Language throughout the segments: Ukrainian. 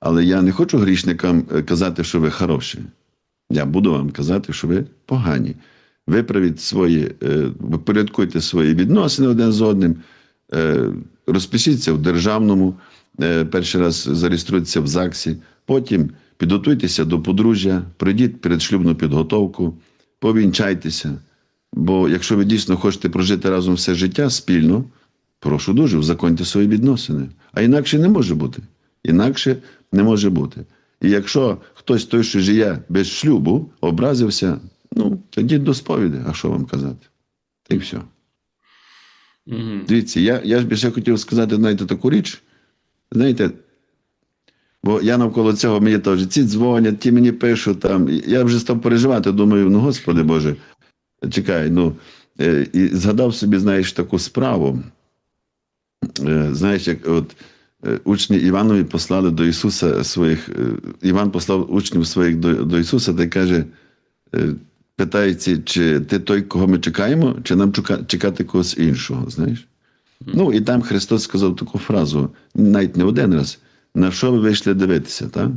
Але я не хочу грішникам е, казати, що ви хороші. Я буду вам казати, що ви погані. Виправіть свої, е, впорядкуйте свої відносини один з одним, е, розпишіться в державному, перший раз зареєструйтеся в ЗАГСі, потім підготуйтеся до подружжя, пройдіть передшлюбну підготовку, повінчайтеся. Бо якщо ви дійсно хочете прожити разом все життя спільно, прошу дуже, узаконьте свої відносини. А інакше не може бути. Інакше не може бути. І якщо хтось той, що живе без шлюбу, образився, ну, тоді до сповіді, а що вам казати? Та й все. Угу. Дивіться, я, я ж би ще хотів сказати, знаєте, таку річ. Знаєте, бо я навколо цього мені теж ці дзвонять, ті мені пишуть там. Я вже став переживати, думаю, ну, Господи Боже, чекай, ну. е, І згадав собі, знаєш, таку справу. Е, Знаєш, як от учні Іванові послали до Ісуса своїх, е, Іван послав учнів своїх до, до Ісуса та каже, е, питається, чи ти той, кого ми чекаємо, чи нам чекати когось іншого, знаєш? Ну, і там Христос сказав таку фразу, навіть не один раз. На що ви вийшли дивитися, так?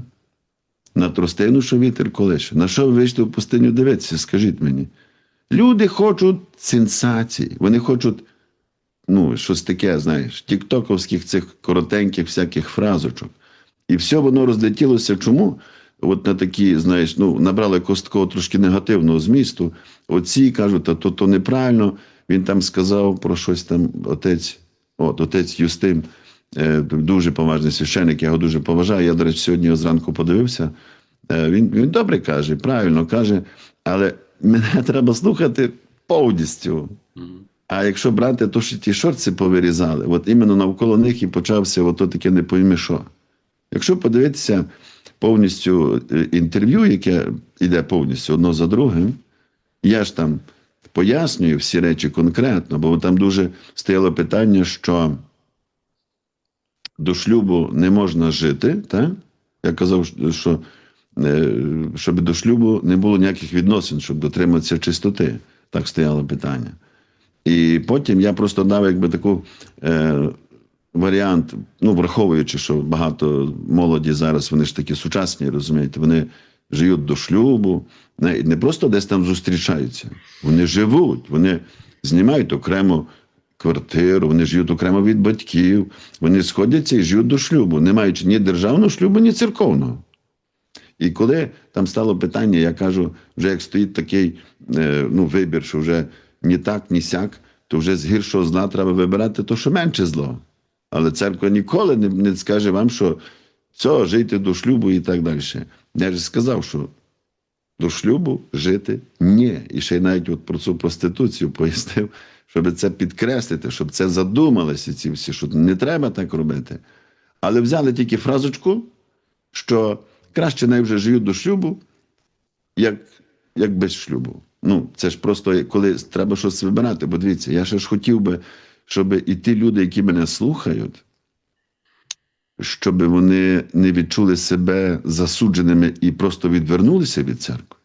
На тростину, що вітер колише. На що ви вийшли в пустиню дивитися, скажіть мені. Люди хочуть сенсацій, вони хочуть, ну, щось таке, знаєш, тіктоковських цих коротеньких всяких фразочок. І все воно розлетілося. Чому? От на такі, знаєш, ну, набрали якогось такого трошки негативного змісту. Оці кажуть, а то, то неправильно. Він там сказав про щось там, отець, от, отець Юстин, е, дуже поважний священник, я його дуже поважаю. Я, до речі, сьогодні його зранку подивився. Е, він, він добре каже, правильно каже, але мене треба слухати повністю. А якщо брати, то що ті шорти повирізали, от іменно навколо них і почався ото таке не пойми що. Якщо подивитися повністю е, інтерв'ю, яке йде повністю одно за другим, я ж там пояснюю всі речі конкретно, бо там дуже стояло питання, що до шлюбу не можна жити, так? Я казав, що е, щоб до шлюбу не було ніяких відносин, щоб дотриматися чистоти. Так стояло питання. І потім я просто дав якби таку е, варіант, ну, враховуючи, що багато молоді зараз, вони ж такі сучасні, розумієте, вони живуть до шлюбу, не, не просто десь там зустрічаються, вони живуть, вони знімають окремо квартиру, вони живуть окремо від батьків, вони сходяться і живуть до шлюбу, не маючи ні державного шлюбу, ні церковного. І коли там стало питання, я кажу, вже як стоїть такий е, ну, вибір, що вже ні так, ні сяк, то вже з гіршого зла треба вибирати то, що менше зло. Але церква ніколи не, не скаже вам, що все, жийте до шлюбу і так далі. Я ж сказав, що до шлюбу жити ні. І ще й навіть от про цю проституцію пояснив, щоб це підкреслити, щоб це задумалися ці всі, що не треба так робити. Але взяли тільки фразочку, що краще най вже живуть до шлюбу, як, як без шлюбу. Ну, це ж просто коли треба щось вибирати. Бо дивіться, я ще ж хотів би, щоб і ті люди, які мене слухають, щоб вони не відчули себе засудженими і просто відвернулися від церкви.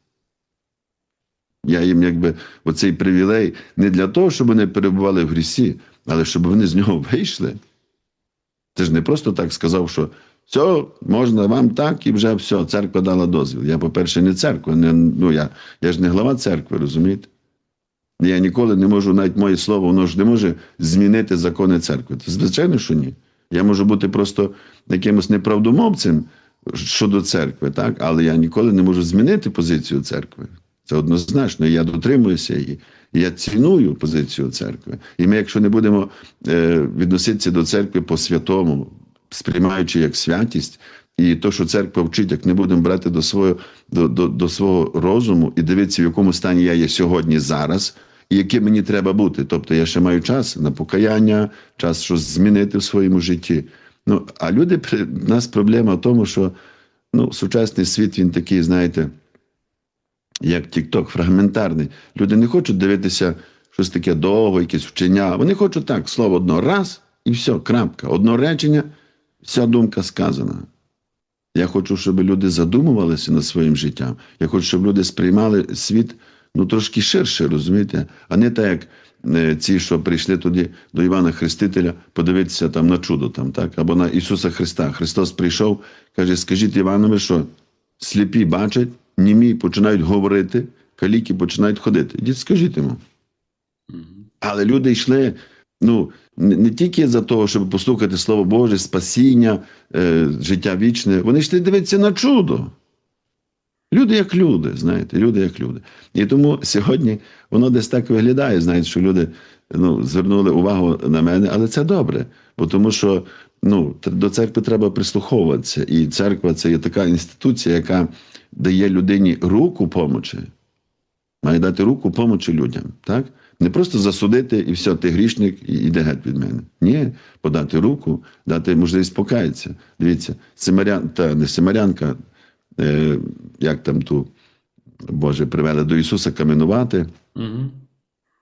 Я їм якби оцей привілей не для того, щоб вони перебували в грісі, але щоб вони з нього вийшли. Це ж не просто так сказав, що все, можна вам так і вже все, церква дала дозвіл. Я, по-перше, не церква, не, ну, я, я ж не глава церкви, розумієте? Я ніколи не можу, навіть моє слово, воно ж не може змінити закони церкви. Звичайно, що ні. Я можу бути просто якимось неправдомовцем щодо церкви, так? але я ніколи не можу змінити позицію церкви. Це однозначно. Я дотримуюся її. Я ціную позицію церкви. І ми, якщо не будемо е, відноситися до церкви по-святому, сприймаючи як святість, і то, що церква вчить, як не будемо брати до свого, до, до, до свого розуму і дивитися, в якому стані я є сьогодні, зараз, і яким мені треба бути. Тобто я ще маю час на покаяння, час щось змінити в своєму житті. Ну, а люди, в нас проблема в тому, що ну, сучасний світ, він такий, знаєте, як TikTok, фрагментарний. Люди не хочуть дивитися щось таке довго, якесь вчення. Вони хочуть так, слово одно раз і все, крапка. Одно речення, вся думка сказана. Я хочу, щоб люди задумувалися над своїм життям. Я хочу, щоб люди сприймали світ ну трошки ширше, розумієте? А не так, як е, ці, що прийшли тоді до Івана Хрестителя, подивитися там на чудо, там, так? або на Ісуса Христа. Христос прийшов, каже: скажіть Іванові, що сліпі бачать, німі починають говорити, каліки починають ходити. Ідіть, скажіть йому. Але люди йшли ну, не, не тільки за того, щоб послухати Слово Боже, спасіння, е, життя вічне. Вони йшли дивитися на чудо. Люди як люди, знаєте, люди як люди. І тому сьогодні воно десь так виглядає, знаєте, що люди ну, звернули увагу на мене, але це добре. Бо тому що ну, до церкви треба прислуховуватися. І церква це є така інституція, яка дає людині руку помочі має дати руку помочі людям. Так? Не просто засудити і все, ти грішник, і іде геть від мене. Ні, подати руку, дати можливість покаятися. Дивіться, Семарян, та не Семарянка, е, як там ту, Боже, привели до Ісуса каменувати.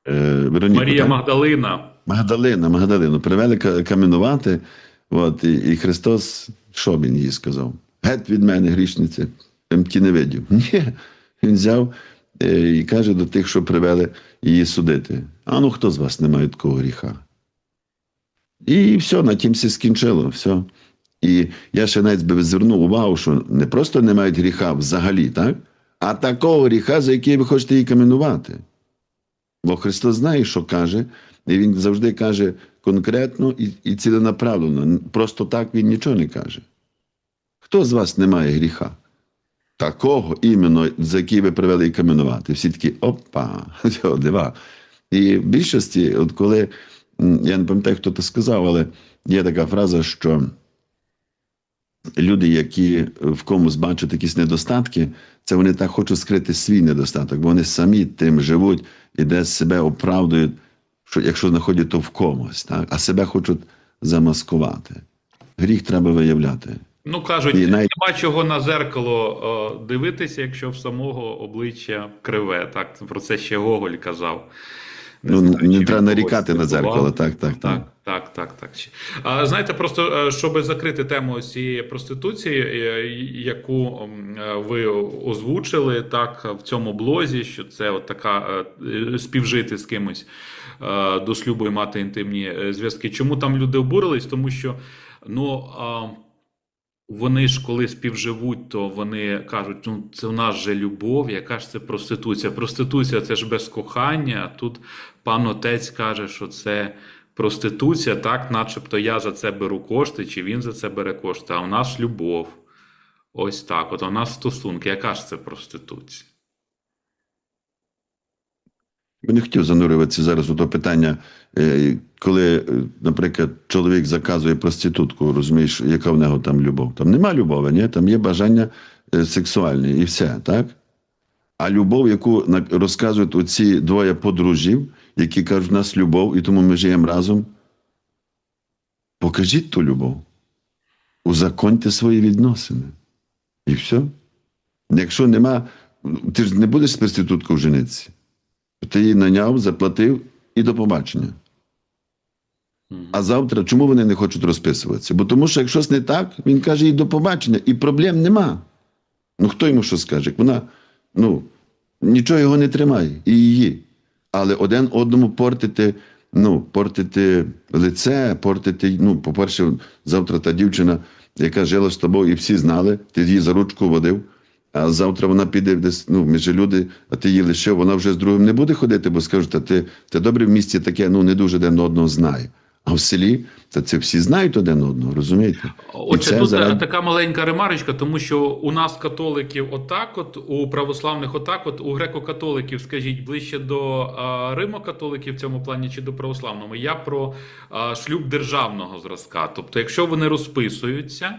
Е, Вероніку, Марія так? Магдалина. Магдалина, Магдалину, привели каменувати. От, і, і Христос, що він їй сказав? Геть від мене, грішниці, ем ті не видів. Ні. Він взяв і каже до тих, що привели її судити. А ну хто з вас не має такого гріха? І все, на тім все скінчило. Все. І я ще навіть би звернув увагу, що не просто не мають гріха взагалі, так? а такого гріха, за який ви хочете її каменувати. Бо Христос знає, що каже, і Він завжди каже конкретно і, і ціленаправлено. Просто так Він нічого не каже. Хто з вас не має гріха? Такого іменно, за який ви привели і каменувати. Всі такі опа, дива. І в більшості, от коли я не пам'ятаю, хто це сказав, але є така фраза, що люди, які в комусь бачать якісь недостатки, це вони так хочуть скрити свій недостаток, бо вони самі тим живуть і десь себе оправдують, що якщо знаходять то в комусь, так? а себе хочуть замаскувати. Гріх треба виявляти. Ну, кажуть, І навіть- нема чого на зеркало е, дивитися, якщо в самого обличчя криве. Так, про це ще Гоголь казав. Ну, знаю, не треба нарікати на дзеркало, так, так, так. Так, так, так, так. А, знаєте, просто е, щоб закрити тему цієї проституції, е, яку е, ви озвучили так в цьому блозі, що це от така співжити з кимось до шлюбу і мати інтимні зв'язки. Чому там люди обурились? Тому що ну. Вони ж коли співживуть, то вони кажуть, ну це в нас же любов, яка ж це проституція? Проституція це ж без кохання. А тут пан отець каже, що це проституція, так, начебто я за це беру кошти, чи він за це бере кошти, а у нас любов. Ось так. От у нас стосунки. Яка ж це проституція? Я не хотів занурюватися зараз у то питання, е, коли, е, наприклад, чоловік заказує проститутку, розумієш, яка в нього там любов. Там нема любові, ні? там є бажання е, сексуальне і все, так? А любов, яку розказують оці двоє подружжів, які кажуть, у нас любов, і тому ми живемо разом. Покажіть ту любов. Узаконьте свої відносини. І все. Якщо нема, ти ж не будеш з проституткою женитися. Ти її наняв, заплатив і до побачення. А завтра чому вони не хочуть розписуватися? Бо тому що якщо щось не так, він каже їй до побачення, і проблем нема. Ну хто йому що скаже? Як Вона ну, нічого його не тримає, і її. Але один одному портити, ну, портити лице, портити. Ну, по-перше, завтра та дівчина, яка жила з тобою, і всі знали, ти її за ручку водив. А завтра вона піде десь, ну, ми люди, а ти її лишив, вона вже з другим не буде ходити, бо скажуть, а ти, ти добре в місті таке, ну не дуже один одного знає. А в селі та це всі знають один одного, розумієте? Отже, тут заради- така маленька ремарочка, тому що у нас католиків отак, от у православних отак, от у греко-католиків, скажіть, ближче до а, римо-католиків в цьому плані чи до православного. Я про а, шлюб державного зразка. Тобто, якщо вони розписуються.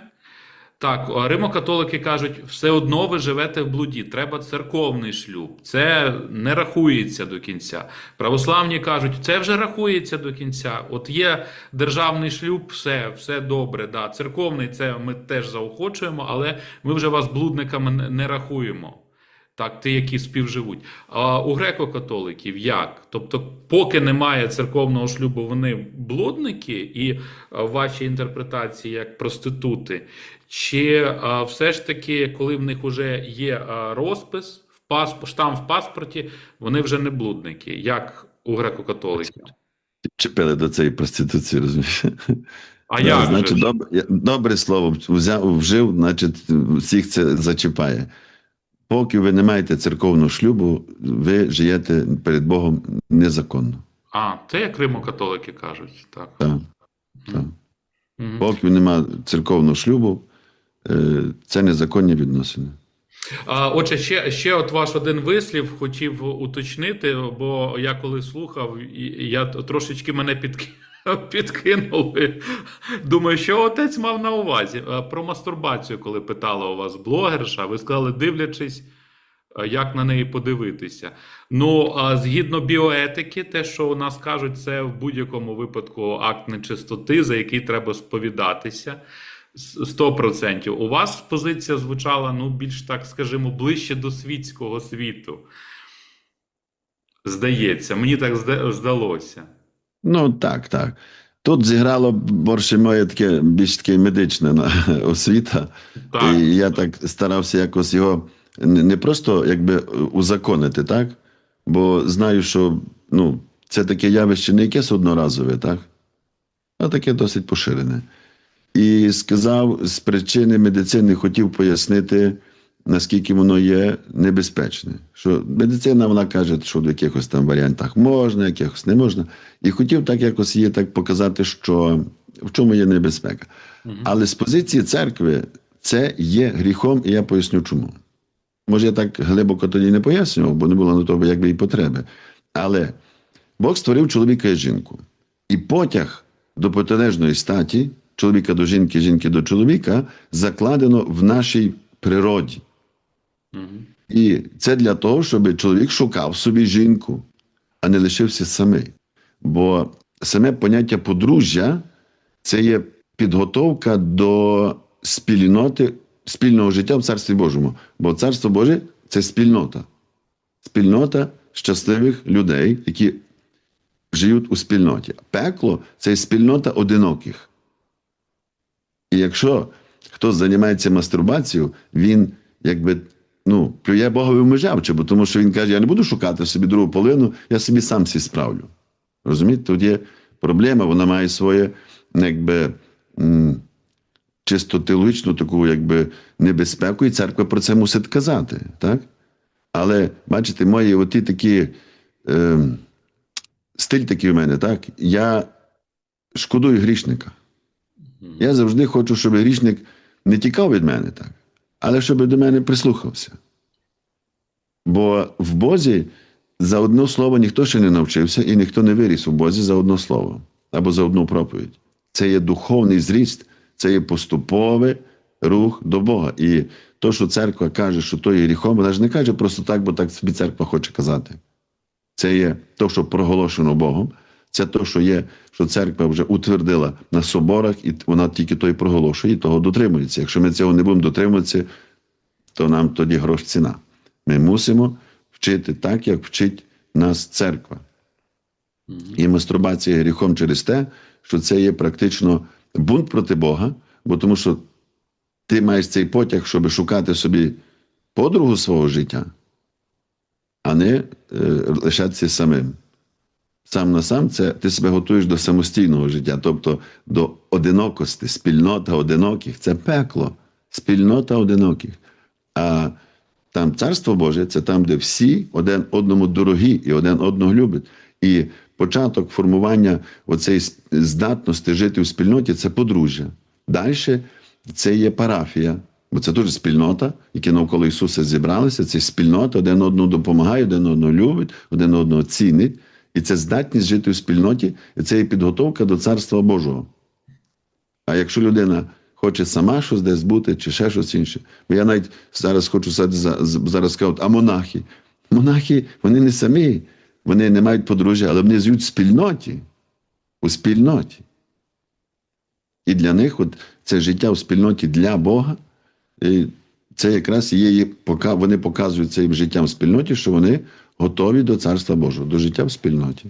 Так, римокатолики кажуть, все одно ви живете в блуді, треба церковний шлюб. Це не рахується до кінця. Православні кажуть, це вже рахується до кінця. От є державний шлюб, все, все добре. Да. Церковний це ми теж заохочуємо, але ми вже вас блудниками не- не рахуємо. Так, ті, які співживуть. А у греко-католиків як? Тобто, поки немає церковного шлюбу, вони блудники, і а, в вашій інтерпретації як проститути. Чи а, все ж таки, коли в них вже є а, розпис в паспорт, штамп в паспорті, вони вже не блудники, як у греко-католиків. Чіпили до цієї проституції, розумієш? А як значить, добре, я- добре слово взяв, вжив, значить, всіх це зачіпає. Поки ви не маєте церковного шлюбу, ви живете перед Богом незаконно. А, це як римо-католики кажуть. Так. Так, так. Мгм. Поки немає церковного шлюбу, е, це незаконні відносини. Отже, ще, ще от ваш один вислів хотів уточнити, бо я коли слухав, я трошечки мене підки... підкинули. Думаю, що отець мав на увазі. Про мастурбацію, коли питала у вас блогерша, ви сказали, дивлячись, як на неї подивитися. Ну, згідно біоетики, те, що у нас кажуть, це в будь-якому випадку акт нечистоти, за який треба сповідатися. 100%. У вас позиція звучала, ну, більш так, скажімо, ближче до світського світу. Здається, мені так здалося. Ну, так, так. Тут зіграло борше моє таке більш таке медичне освіта. Так. І я так старався якось його не не просто якби узаконити, так? Бо знаю, що ну, це таке явище не якесь одноразове, так? А таке досить поширене. І сказав, з причини медицини хотів пояснити, наскільки воно є небезпечне. Що медицина вона каже, що в якихось там варіантах можна, якихось не можна. І хотів так якось їй так показати, що в чому є небезпека. Мгм. Але з позиції церкви це є гріхом, і я поясню чому. Може, я так глибоко тоді не пояснював, бо не було на того якби і потреби. Але Бог створив чоловіка і жінку. І потяг до протилежної статі, чоловіка до жінки, жінки до чоловіка, закладено в нашій природі. І це для того, щоб чоловік шукав собі жінку, а не лишився самий. Бо саме поняття подружжя це є підготовка до спільноти, спільного життя в Царстві Божому. Бо Царство Боже це спільнота. Спільнота щасливих людей, які живуть у спільноті. Пекло це спільнота одиноких. І якщо хтось займається мастурбацією, він якби ну, плює Богові в межавче, бо тому що він каже: я не буду шукати собі другу половину, я собі сам всі справлю. Розумієте, тут є проблема, вона має своє, якби. Чисто теологічну таку якби небезпеку, і церква про це мусить казати, так? Але бачите, мої оті такі е, стиль такий в мене, так? Я шкодую грішника. Я завжди хочу, щоб грішник не тікав від мене, так, але щоб до мене прислухався. Бо в Бозі за одне слово ніхто ще не навчився і ніхто не виріс у Бозі за одне слово або за одну проповідь. Це є духовний зріст, це є поступовий рух до Бога. І то, що церква каже, що то є гріхом, вона ж не каже просто так, бо так собі церква хоче казати. Це є то, що проголошено Богом. Це то, що є, що церква вже утвердила на соборах, і вона тільки то й проголошує, і того дотримується. Якщо ми цього не будемо дотримуватися, то нам тоді грош ціна. Ми мусимо вчити так, як вчить нас церква. І мастурбація гріхом через те, що це є практично бунт проти Бога, бо тому що ти маєш цей потяг, щоб шукати собі подругу свого життя, а не е, лишатися самим. Сам на сам це ти себе готуєш до самостійного життя, тобто до одинокості, спільнота одиноких це пекло, спільнота одиноких. А там царство Боже це там, де всі один одному дорогі і один одного люблять. І початок формування оцеї здатності жити у спільноті це подружжя. Далі це є парафія, бо це теж спільнота, які навколо Ісуса зібралися. Це спільнота, один одному допомагає, один одного любить, один одного цінить. І це здатність жити в спільноті, і це є підготовка до Царства Божого. А якщо людина хоче сама щось десь бути, чи ще щось інше, бо я навіть зараз хочу зараз сказати, а монахи. Монахи, вони не самі, вони не мають подружжя, але вони живуть в спільноті. У спільноті. І для них от це життя в спільноті для Бога. І це якраз є вони показують цим життям в спільноті, що вони готові до Царства Божого, до життя в спільноті.